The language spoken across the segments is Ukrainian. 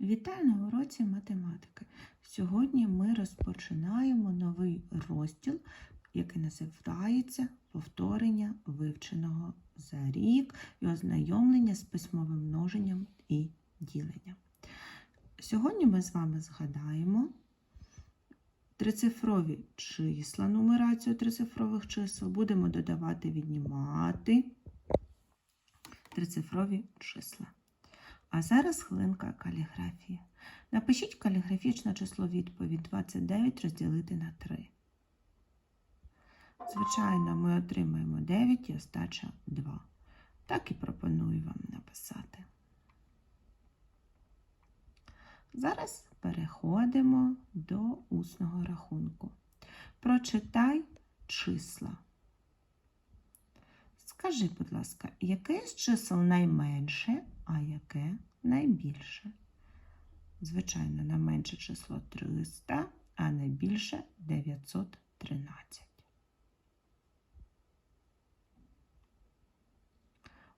Вітаю на уроці математики. Сьогодні ми розпочинаємо новий розділ, який називається Повторення вивченого за рік і ознайомлення з письмовим множенням і діленням. Сьогодні ми з вами згадаємо трицифрові числа, нумерацію трицифрових чисел. Будемо додавати, віднімати трицифрові числа. А зараз хвилинка каліграфії. Напишіть каліграфічне число відповідь 29 розділити на 3. Звичайно, ми отримаємо 9 і остача 2. Так і пропоную вам написати. Зараз переходимо до усного рахунку. Прочитай числа. Скажи, будь ласка, яке з чисел найменше, а яке найбільше? Звичайно, найменше число 300, а найбільше 913.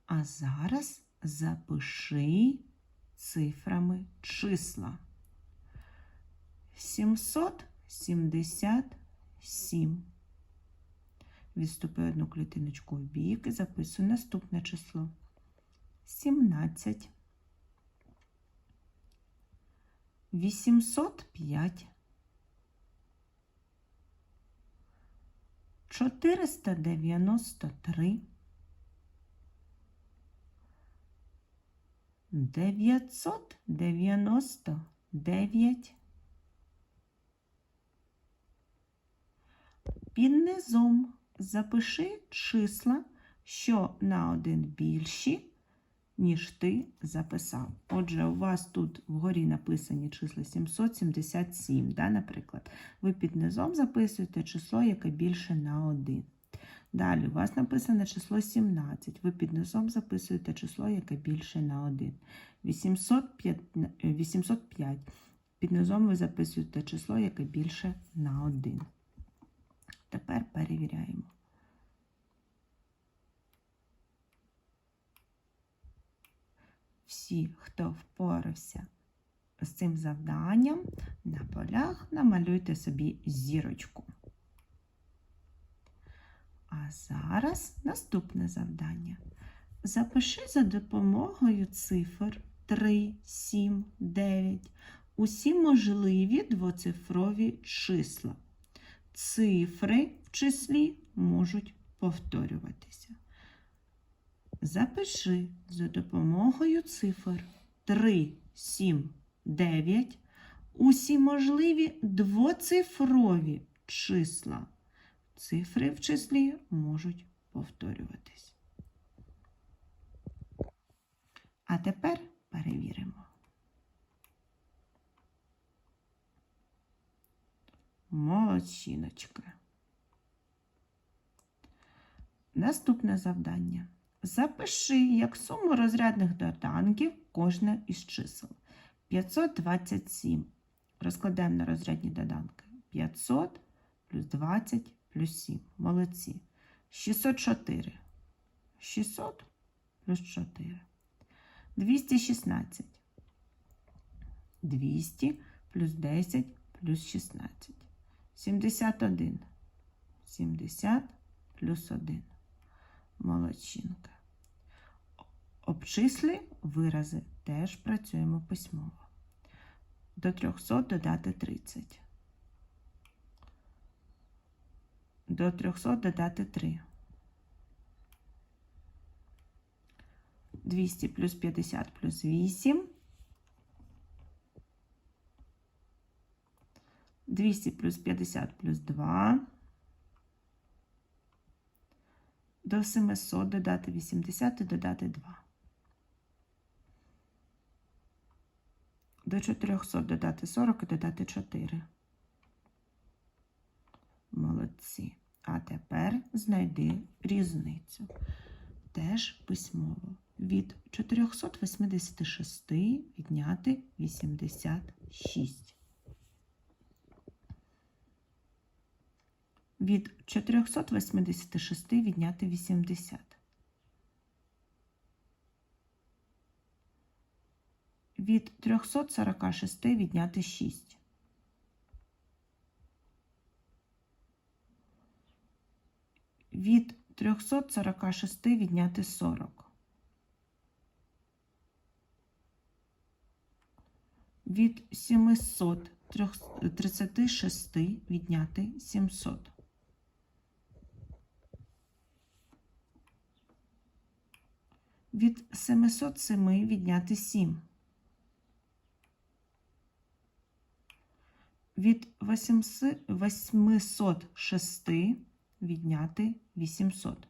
А зараз запиши цифрами числа. 777. Відступи одну клітиночку в бік і записуй наступне число. 17. 805. 493. 999. Під низом запиши числа, що на один більші, ніж ти записав. Отже, у вас тут вгорі написані числа 777, да, наприклад. Ви під низом записуєте число, яке більше на 1. Далі у вас написане число 17. Ви під низом записуєте число, яке більше на 1. 805, 805. Під низом ви записуєте число, яке більше на 1. Тепер перевіряємо. Всі, хто впорався з цим завданням, на полях намалюйте собі зірочку. А зараз наступне завдання. Запиши за допомогою цифр 3, 7, 9 усі можливі двоцифрові числа. Цифри в числі можуть повторюватися. Запиши за допомогою цифр 3, 7, 9 усі можливі двоцифрові числа. Цифри в числі можуть повторюватись. А тепер перевіримо. Молодчиночка. Наступне завдання. Запиши як суму розрядних доданків кожне із чисел. 527. Розкладаємо на розрядні доданки. 500 плюс 20 плюс 7. Молодці. 604. 600 плюс 4. 216. 200 плюс 10 плюс 16. 71. 70 плюс 1. Молодчинка. Обчисли вирази теж працюємо письмово. До 300 додати 30. До 300 додати 3. 200 плюс 50 плюс 8. 200 плюс 50 плюс 2. До 700 додати 80 і додати 2. До 400 додати 40 і додати 4. Молодці. А тепер знайди різницю. Теж письмово. Від 486 відняти 86. Від 486 відняти 80. Від 346 відняти 6. Від 346 відняти 40. Від 736 відняти 700. Від 707 відняти 7. Від 800 806 відняти 800.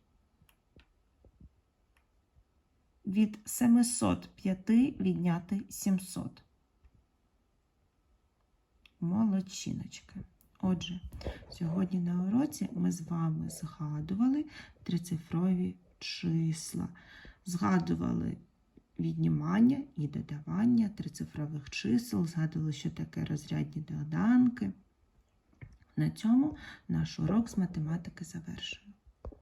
Від 705 відняти 700. Молодчиночки. Отже, сьогодні на уроці ми з вами згадували трицифрові числа. Згадували віднімання і додавання трицифрових чисел, згадували, що таке розрядні доданки. На цьому наш урок з математики завершено.